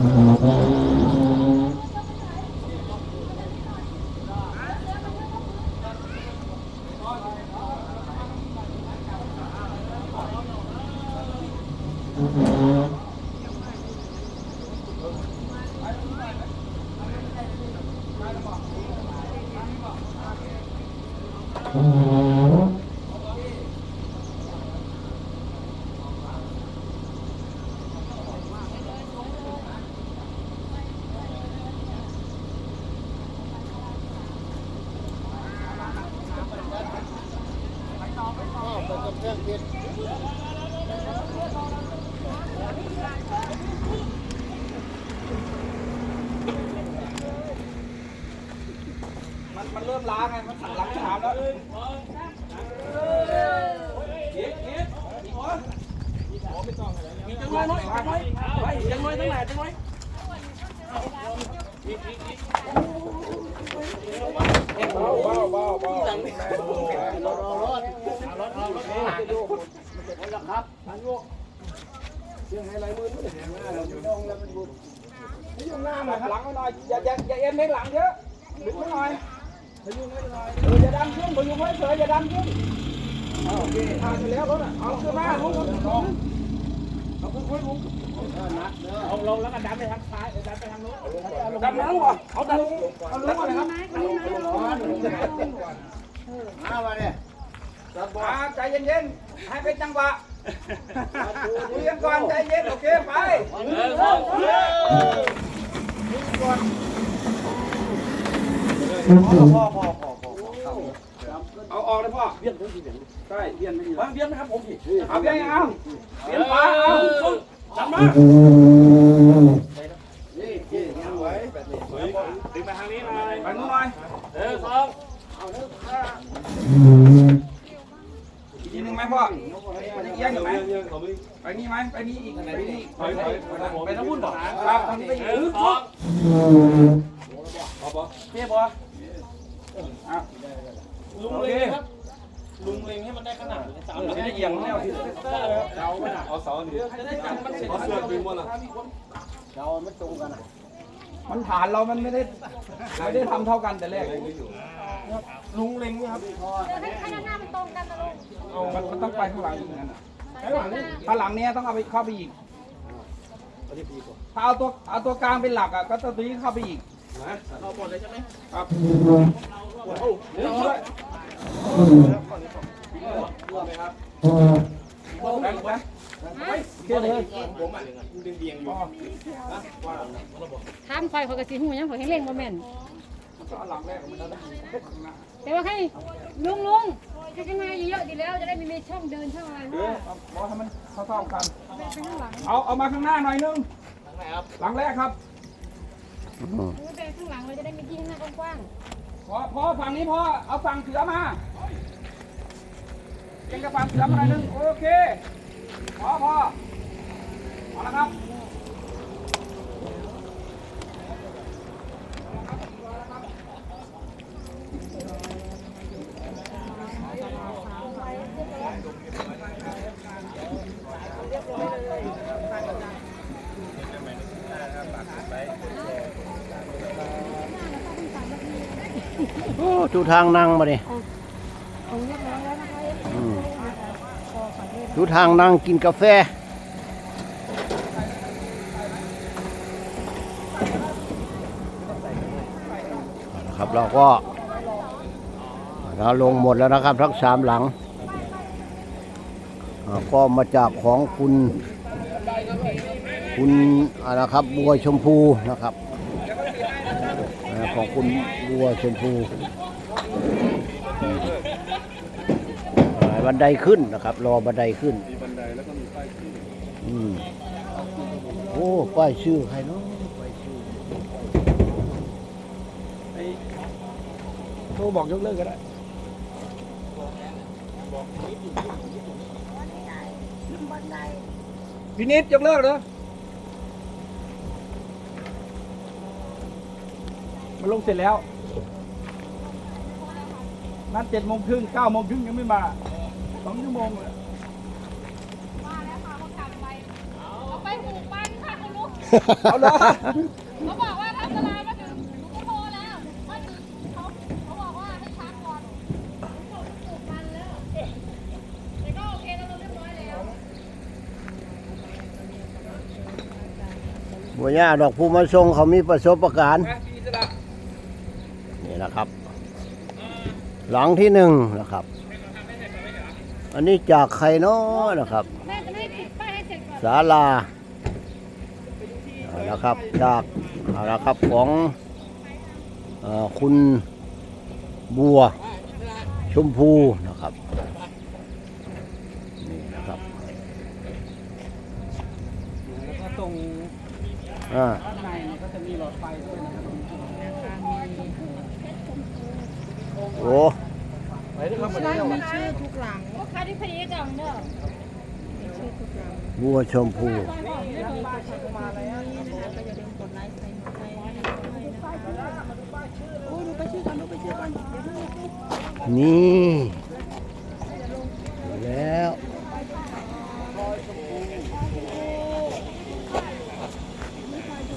Oh. ริ่มล้าไงมันสั่นหลังถามแล้วเอ๊ะเอ๊ะอีกหัวมีจังเลยน้อยจังเลยไปจังเลยตั้งไหนจังเลยเบาเบาเบาเบาหน้าหน่อยหลังหน่อยอย่าอย่าอย่าเอ็นให้หลังเยอะ เอออย่าดันขึ้นพยุงไว้เฉยอย่าดันขึ้นโอเคผ่านไปแล้วรถอะเอาขึ้นมาลุกลุกลุกเอาขึ้นไว้ลุกเอาลงแล้วก็ดันไปทางซ้ายดันไปทางโน้นดันมาลูกอะเอาดันเอาลงก่อนนะครับอ่าใจเย็นๆให้เป็นจังหวะคุยกันก่อนใจเย็นโอเคไป พ่อพ่อพ่อพ่อพ่อเอาออกเลยพ่อเบี้ยนใช่เบี้ยนไม่มีเบี้ยนนะครับผมเอาเบี้ยนเอาเบี้ยนขวาเอาจับมานี่ยิ้มไว้ดึงไปทางนี้หน่อยไปนู้นหน่อยเออสองอีกทีหนึงไหมพ่อมันจะเอียงอยู่ไหมไปนี่ไหมไปนี่อีกไหนไปนี่ไปไปไปทางพุ่นบอกครับทางนี้ไปอีกสองเทียบ่ ลุงเล็งครับ ลุงเล็งให้มันได้ขนาดสามเออจะได้เอียงแล้วที่เอาเสาหนึ่งจะได้จับมันเสร็จเอาเสือกดึงหมดละมันฐานเรามันไม่ได้ไม่ได้ทำเท่ากันแต่แรกลุงเล็งครับให้ให้หน้ามันตรงกันนะลุงมันมันต้องไปข้างหลังอีกนั่นน่ะใส่หน้าข้างหลังเนี้ยต้องเอาไปเข้าไปอีกถ้าเอาตัวเอาตัวกลางเป็นหลักอะก็ตัวนี้เข้าไปอีกเอาหมดเลยใช่ไหมครับ แบงค์นะผมอะดึงเบียงอยเขากระสีหูยังเขาให้เล่งบอาหลังแรกมันแล้วนแต่ว่าให้ลุงลุงให้ข้างเยอะดีแล้วจะได้มีช่องเดินช่องอะไรเพเอราะอว่าเอาให้มันเท่าๆกันไปข้างหลังเอาเอามาข้างหน้าหน่อยนึงหลังแรกครับไปข้างหลังเราจะได้มีที่ข้างหน้ากว้าง พ่อพ่อฝั่งนี้พ่อเอาฝั่งเสือมาเก่งกับฝั่งเสือมาหน่อยนึงโอเคพ่อพ่อพอแล้วครับ โอ้ดูทางนั่งมาดิๆผมเรียบร้อยแล้วนะคะอืมพอฝันเลยดูทางนั่งกินกาแฟนะครับเราก็เราลงหมดแล้วนะครับ ทั้งสามหลังอ่าก็มาจากของคุณ คุณอะไรนะครับบัวชมพูนะครับอ่าของ คุณบัวชมพูบันไดขึ้นนะครับ รอบันไดขึ้นมีบันไดแล้วก็มีป้ายชื่ออืมโอ้ป้ายชื่อใครเนาะป้ายชื่อไอ้โทรบอกยกเลิกก็ได้พี่นิดยกเลิกเหรอ มันลงเสร็จแล้ว นัดเจ็ดโมงครึ่งเก้าโมงครึ่งยังไม่มาสองชั่วโมงเลยมาแล้วค่ะเขาขับไปเอาไปหูปันค่ะคุณลุงเอาเลยเขาบอกว่าถ้าจะลามาถึงหนูก็โทรแล้วมาถึงเขาเขาบอกว่าให้ชาร์จก่อนหนูบอกปลูกมันแล้วแต่ก็โอเคแล้วเราเรียบร้อยแล้วบัวย่าดอกภูมาทรงเขามีประสบการณ์ นะพี่สระ นะครับ หลังที่หนึ่งนะครับ อันนี้จากใครเนาะนะครับแม่จะไม่ติดป้ายให้เสร็จก่อนศาลาเอาละครับจากเอาละครับของอคุณบัวชมพูนะครับนี่นะครับอ่า ด้านในเนี่ยก็จะมีหลอดไฟด้วยนะครับ โอ้ไปด้วยครับมาเที่ยวมีชื่อทุกหลังลูกค้าที่พอดีจังเนอะบัวชมพูนี่แล้ว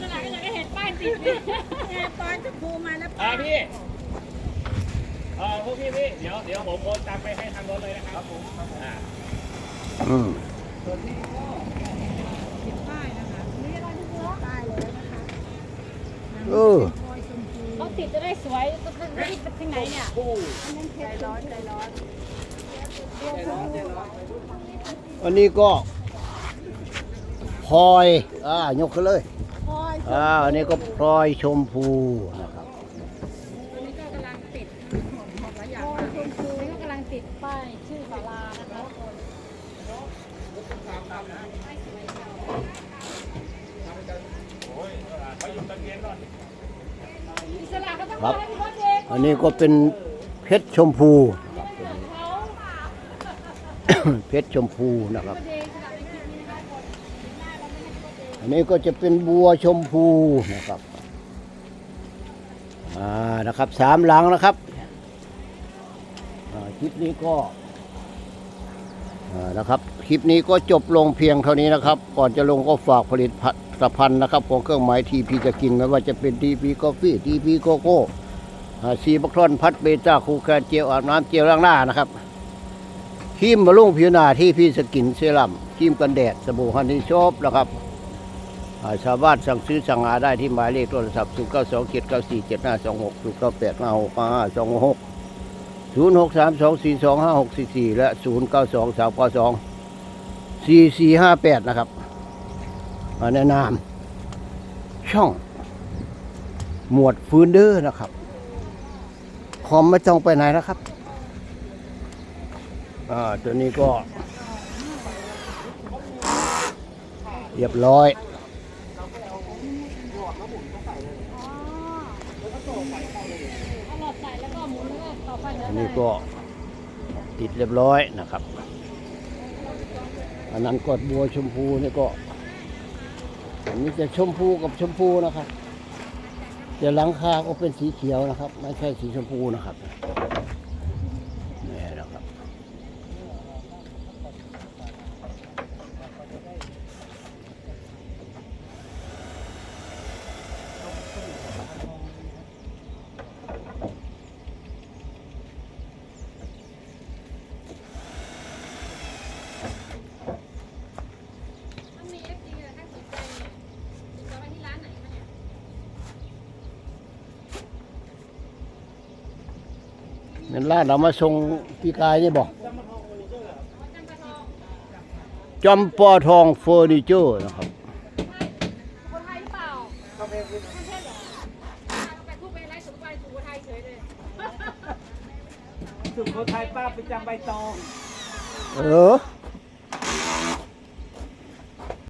สลากก็อยากให้เห็นป้ายติดเนี่ยแอบตอนจะพูมาแล้วอ่าพี่ อ่อพวกพี่พี่เดี๋ยวเดี๋ยวผมโอนตังไปให้ทางรถเลยนะครับผมอ่าอืมเออเขาติดจะได้สวยต้องไปที่ไหนเนี่ยใจร้อนใจร้อนอันนี้ก็พลอย อ่ายกขึ้นเลยพอยอ่าอันนี้ก็พลอยชมพูนะครับ อันนี้ก็กำลังติดหลายอย่างมากนี่ก็กำลังติดป้ายชื่อศาลานะคะทุกคนอิสระก็ต้อง ครับ อันนี้ก็เป็นเพชรชมพู เพชรชมพูนะครับ อันนี้ก็จะเป็นบัวชมพูนะครับ อ่า นะครับสามหลังนะครับคลิปนี้ก็ นะครับ คลิปนี้ก็จบลงเพียงเท่านี้นะครับ ก่อนจะลงก็ฝากผลิตภัณฑ์นะครับ ของเครื่องหมายทีพีจะกินไม่ว่าจะเป็นทีพีกาแฟทีพีโกโก้ซีบักทอนพัดเบต้าคูแคนเจลอาบน้ำเจลล้างหน้านะครับครีมบำรุงผิวหน้าที่พี่สกินเซรั่มครีมกันแดดสบู่ฮันนี่โชบนะครับาชาวบ้านสั่งซื้อสั่งหาได้ที่หมายเลขโทรศัพท์ 0 9 0632425644 และ 0 9 2 3 9 2 4 4 5 8 นะครับมาแนะนำช่อง หมวดฟืนเดอร์นะครับคอมไม่ต้องไปไหนนะครับ อ่า ตัวนี้ก็ เรียบร้อย เอาหลอดใส่แล้วก็หมุนแล้วก็ต่ อันนี้ก็ติดเรียบร้อยนะครับ อันนั้นกดบัวชมพูนี่ก็ อันนี้จะชมพูกับชมพูนะครับแต่หลังคาก็เป็นสีเขียวนะครับ ไม่ใช่สีชมพูนะครับนี่นะครับ ต้องมี FG เลยถ้าสนใจเนี่ยติดต่อไปที่ร้านไหนมาเนี่ย เงินล้านเรามาส่งพี่กายนี่บอกจังกระทองจอมปอทองเฟอร์นิเจอร์นะครับคนไทยหรือเปล่าไม่ใช่เหรออ่าก็ไปพูดไปไลฟ์สุขไปสุโขทัยเฉยเลยสุโขทัยป้าประจำใบตอง เออ